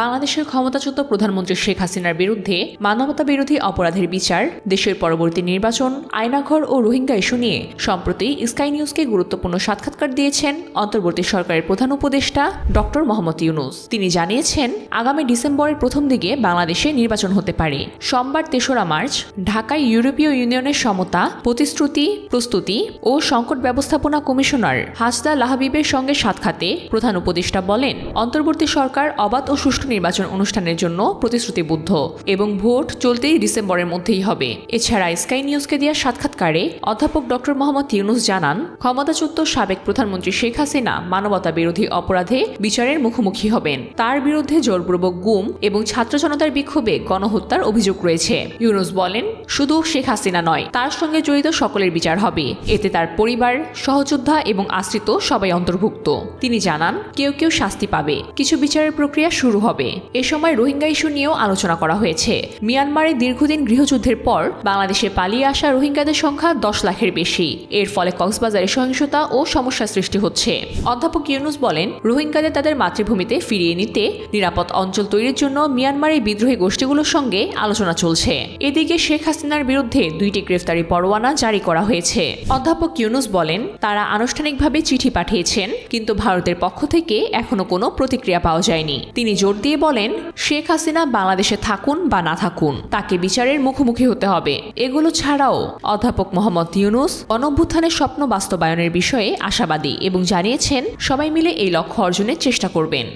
বাংলাদেশের ক্ষমতাচ্যুত প্রধানমন্ত্রী শেখ হাসিনার বিরুদ্ধে মানবতা বিরোধী অপরাধের বিচার, দেশের পরবর্তী নির্বাচন, আয়নাঘর ও রোহিঙ্গা ইস্যু নিয়ে সম্প্রতি স্কাই নিউজকে গুরুত্বপূর্ণ সাক্ষাৎকার দিয়েছেন অন্তর্বর্তী সরকারের প্রধান উপদেষ্টা ডক্টর মোহাম্মদ ইউনুস। তিনি জানিয়েছেন, আগামী ডিসেম্বরের প্রথম দিকে বাংলাদেশে নির্বাচন হতে পারে। সোমবার তেসরা মার্চ, ঢাকায় ইউরোপীয় ইউনিয়নের সমতা, প্রতিশ্রুতি, প্রস্তুতি ও সংকট ব্যবস্থাপনা কমিশনার হাসদা লাহাবিবের সঙ্গে সাক্ষাতে প্রধান উপদেষ্টা বলেন, অন্তর্বর্তী সরকার অবাধ ও সুষ্ঠু নির্বাচন অনুষ্ঠানের জন্য প্রতিশ্রুতিবদ্ধ এবং ভোট চলতেই ডিসেম্বরের মধ্যেই হবে। এছাড়া স্কাই নিউজকে দেওয়া সাক্ষাৎকারে অধ্যাপক ডক্টর মোহাম্মদ ইউনুস জানান, ক্ষমতাচ্যুত সাবেক প্রধানমন্ত্রী শেখ হাসিনা মানবতা বিরোধী অপরাধে বিচারের মুখোমুখি হবেন। তার বিরুদ্ধে জোরপূর্বক গুম এবং ছাত্র জনতার বিক্ষোভে গণহত্যার অভিযোগ রয়েছে। ইউনুস বলেন, শুধু শেখ হাসিনা নয়, তার সঙ্গে জড়িত সকলের বিচার হবে। এতে তার পরিবার, সহযোদ্ধা এবং আশ্রিত সবাই অন্তর্ভুক্ত। তিনি জানান, কেউ কেউ শাস্তি পাবে। কিছু বিচারের প্রক্রিয়া শুরু হবে। এ সময় রোহিঙ্গা ইস্যু নিয়েও আলোচনা করা হয়েছে। মিয়ানমারে দীর্ঘদিন গৃহযুদ্ধের পর বাংলাদেশে পালিয়ে আসা রোহিঙ্গাদের সংখ্যা দশ লাখের বেশি। এর ফলে কক্সবাজারে সহিংসতা ও সমস্যা সৃষ্টি হচ্ছে। অধ্যাপক ইউনুস বলেন, রোহিঙ্গাদের তাদের মাতৃভূমিতে ফিরিয়ে নিতে নিরাপদ অঞ্চল তৈরির জন্য মিয়ানমারের বিদ্রোহী গোষ্ঠীগুলোর সঙ্গে আলোচনা চলছে। এদিকে শেখ হাসিনার বিরুদ্ধে দুইটি গ্রেফতারি পরোয়ানা জারি করা হয়েছে। অধ্যাপক ইউনুস বলেন, তারা আনুষ্ঠানিকভাবে চিঠি পাঠিয়েছেন, কিন্তু ভারতের পক্ষ থেকে এখনও কোনো প্রতিক্রিয়া পাওয়া যায়নি। তিনি জোর দিয়ে বলেন, শেখ হাসিনা বাংলাদেশে থাকুন বা না থাকুন, তাকে বিচারের মুখোমুখি হতে হবে। এগুলো ছাড়াও অধ্যাপক মোহাম্মদ ইউনুস গণভ্যুত্থানের স্বপ্ন বাস্তবায়নের বিষয়ে আশাবাদী এবং জানিয়েছেন, সবাই মিলে এই লক্ষ্য অর্জনের চেষ্টা করবেন।